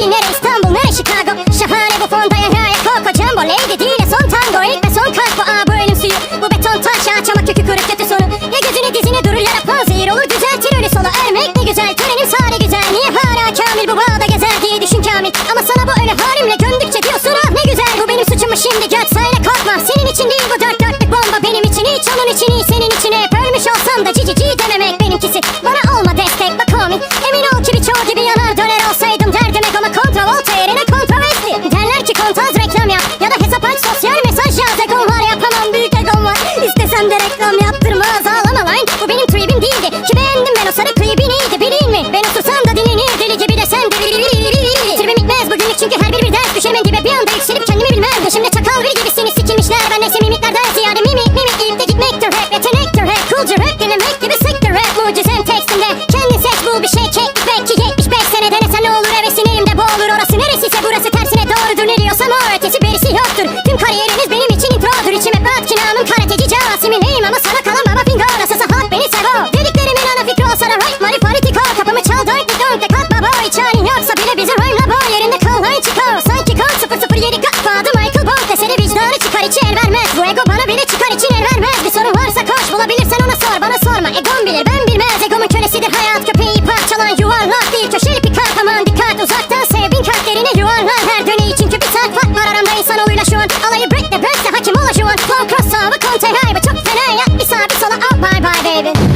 City nere İstanbul nere Chicago. Şahane bu fonda yanaya koko Jumbo Lady değil son tango. İlk ve son kalk bu ağ bu suyu. Bu beton taş ağaç ama kökü kırık kötü sonu. Ya gözüne dizine durur yara zehir olur düzeltir ölü sola Ölmek ne güzel törenim sade güzel. Niye hala Kamil bu bağda gezer diye düşün Kamil? Ama sana bu ölü halimle gömdükçe diyorsun ah ne güzel Bu benim suçumu şimdi göç sayla korkma. Senin için değil Yaptırmaz ağlama lan bu benim tribim değildi. Ki beğendim ben o sarı klibiniydi bilin mi? Ben otursam da dinlenir deli gibi desem de. Tribim bitmez bugünlük çünkü her bir Fare fare tiko kapımı çal dön di dön de kat baba çaren yoksa bile bizi rhyme'la bu yerinde kal lan çıko Sanki kod 007 Godfather Michael Bond deseni vicdanı çıkar içi el vermez. Bu ego bana bile çıkar için el vermez. Bir sorun varsa koş bulabilirsen ona sor bana sorma. Egon bilir ben bilmez. Egomun kölesidir hayat köpeği parçalan yuvarlak değil. Köşeli pikap aman dikkat. Uzaktan sevin kalplerini yuvarlar. Her döneyi çünkü bir saat fark var. Aramda insanoğluyla şu an alayı break de break de hakim ola şu an. Flow cross over content high çok fena yat bir sağ bir sola. Oh bye bye baby.